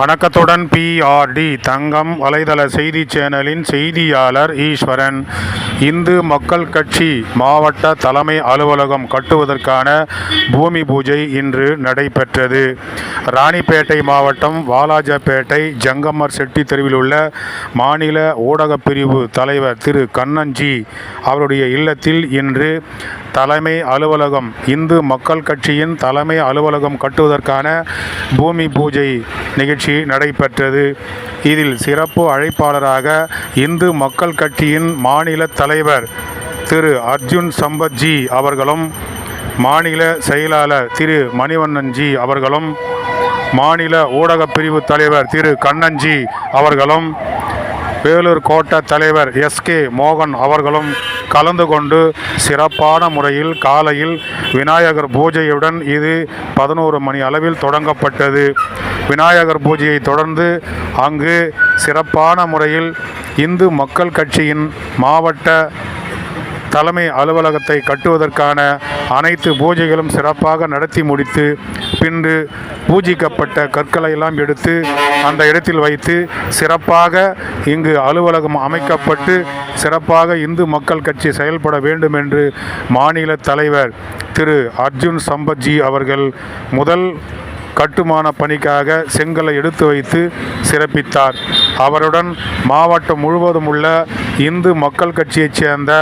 வணக்கத்துடன் பிஆர்டி தங்கம் வலைதள செய்தி சேனலின் செய்தியாளர் ஈஸ்வரன். இந்து மக்கள் கட்சி மாவட்ட தலைமை அலுவலகம் கட்டுவதற்கான பூமி பூஜை இன்று நடைபெற்றது. ராணிப்பேட்டை மாவட்டம் வாலாஜப்பேட்டை ஜங்கம்மர் செட்டி தெருவில் உள்ள மாநில ஊடகப் பிரிவு தலைவர் திரு கண்ணஞ்சி அவருடைய இல்லத்தில் இன்று தலைமை அலுவலகம் இந்து மக்கள் கட்சியின் தலைமை அலுவலகம் கட்டுவதற்கான பூமி பூஜை நிகழ்ச்சி நடைபெற்றது. இதில் சிறப்பு அழைப்பாளராக இந்து மக்கள் கட்சியின் மாநில தலைவர் திரு அர்ஜுன் சம்பத்ஜி அவர்களும் மாநில செயலாளர் திரு மணிவண்ணன்ஜி அவர்களும் மாநில ஊடகப் பிரிவு தலைவர் திரு கண்ணன்ஜி அவர்களும் வேலூர் கோட்ட தலைவர் எஸ்கே மோகன் அவர்களும் கலந்து கொண்டு சிறப்பான முறையில் காலையில் விநாயகர் பூஜையுடன் இது பதினோரு மணி அளவில் தொடங்கப்பட்டது. விநாயகர் பூஜையை தொடர்ந்து அங்கு சிறப்பான முறையில் இந்து மக்கள் கட்சியின் மாவட்ட தலைமை அலுவலகத்தை கட்டுவதற்கான அனைத்து பூஜைகளும் சிறப்பாக நடத்தி முடித்து பின்பு பூஜிக்கப்பட்ட கற்களை எல்லாம் எடுத்து அந்த இடத்தில் வைத்து சிறப்பாக இங்கு அலுவலகம் அமைக்கப்பட்டு சிறப்பாக இந்து மக்கள் கட்சி செயல்பட வேண்டும் என்று மாநில தலைவர் திரு அர்ஜுன் சம்பத்ஜி அவர்கள் முதல் கட்டுமான பணிக்காக செங்கலை எடுத்து வைத்து சிறப்பித்தார். அவருடன் மாவட்டம் முழுவதும் உள்ள இந்து மக்கள் கட்சியைச் சேர்ந்த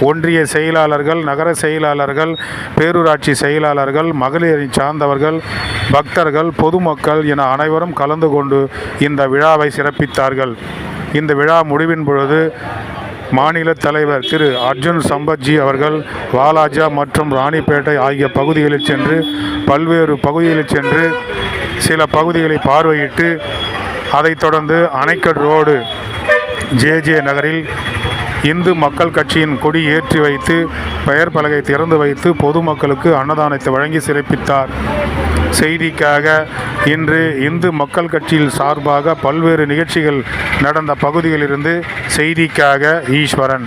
ஒன்றிய செயலாளர்கள் நகர செயலாளர்கள் பேரூராட்சி செயலாளர்கள் மகளிரை சார்ந்தவர்கள் பக்தர்கள் பொதுமக்கள் என அனைவரும் கலந்து கொண்டு இந்த விழாவை சிறப்பித்தார்கள். இந்த விழா முடிவின் பொழுது மாநில தலைவர் திரு அர்ஜுன் சம்பத்ஜி அவர்கள் வாலாஜா மற்றும் ராணிப்பேட்டை ஆகிய பகுதிகளில் சென்று பல்வேறு பகுதிகளில் சென்று சில பகுதிகளை பார்வையிட்டு அதைத் தொடர்ந்து அணைக்கட் ரோடு ஜே ஜே நகரில் இந்து மக்கள் கட்சியின் கொடி ஏற்றி வைத்து பெயர் பலகை திறந்து வைத்து பொதுமக்களுக்கு அன்னதானத்தை வழங்கி சிறப்பித்தார். செய்திக்காக இன்று இந்து மக்கள் கட்சியில் சார்பாக பல்வேறு நிகழ்ச்சிகள் நடந்த பகுதிகளிலிருந்து செய்திக்காக ஈஸ்வரன்.